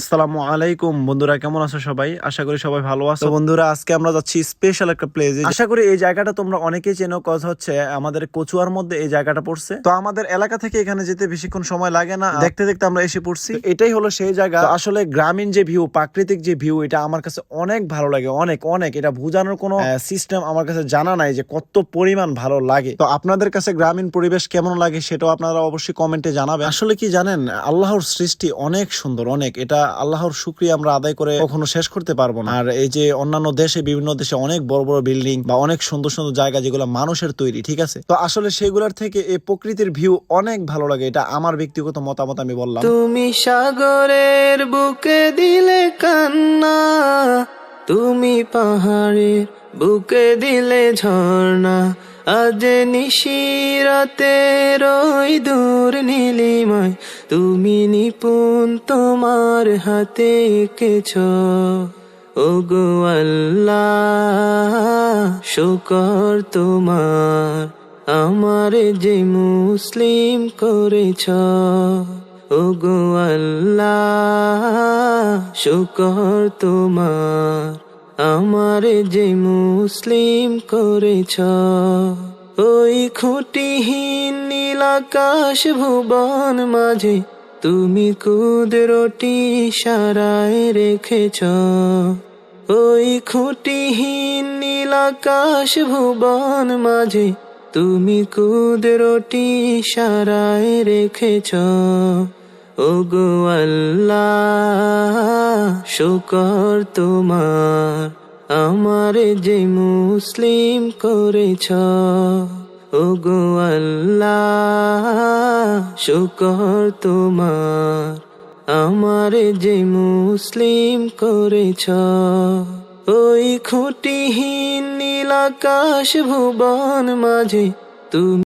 আসসালামু আলাইকুম। বন্ধুরা কেমন আছো সবাই? আশা করি সবাই ভালো আছো। বন্ধুরা আজকে আমরা যাচ্ছি স্পেশাল একটা প্লেসে আশা করি এই জায়গাটা তোমরা অনেকেই চেনো কজ হচ্ছে আমাদের কচুয়ার মধ্যে এই জায়গাটা পড়ছে। তো আমাদের এলাকা থেকে এখানে যেতে বেশিক্ষণ সময় লাগে না। দেখতে দেখতে আমরা এসে পড়ছি। এটাই হলো সেই জায়গা। আসলে গ্রামীণ যে ভিউ প্রাকৃতিক যে ভিউ এটা আমার কাছে অনেক ভালো লাগে। অনেক অনেক। এটা বোঝানোর কোনো সিস্টেম আমার কাছে জানা নাই যে কত পরিমাণ ভালো লাগে। তো আপনাদের কাছে গ্রামীণ পরিবেশ কেমন লাগে সেটাও আপনারা অবশ্যই কমেন্টে জানাবেন। আসলে কি জানেন আল্লাহর সৃষ্টি অনেক সুন্দর অনেক। এটা আল্লাহর শুক্রিয়া আমরা আদায় করে কখনো শেষ করতে পারব না। আর এই যে অন্যান্য দেশে, বিভিন্ন দেশে অনেক বড় বড় বিল্ডিং বা অনেক সুন্দর সুন্দর জায়গা যেগুলো মানুষের তৈরি, ঠিক আছে? তো আসলে সেগুলোর থেকে এই প্রকৃতির ভিউ অনেক ভালো লাগে, এটা আমার ব্যক্তিগত মতামত আমি বললাম। তুমি সাগরের বুকে দিলে কান্না, তুমি পাহাড়ের বুকে দিলে ঝর্ণা আজ নিশিরাতে রই দূর নীলিমায়, তুমি নিপুণ তোমার হাতে কেছ ও গো আল্লাহ, শুকর তোমার, আমার যে মুসলিম করেছ। ও গো আল্লাহ, শুকর তোমার আমার যে মুসলিম করেছ, ওই খুঁটিহীন নীল আকাশ ভুবন মাঝে তুমি কুদরটি সারায় রেখেছ। ওই খুঁটিহীন নীল আকাশ ভুবন মাঝে তুমি কুদরটি সারায় রেখেছ। ও গো আল্লাহ শুকর তোমার, আমার যে মুসলিম করেছ। ও গো আল্লাহ, শুকর তোমার, আমার যে মুসলিম করেছ। ওই খুঁটিহীন নীলাকাশ ভুবন মাঝে তুমি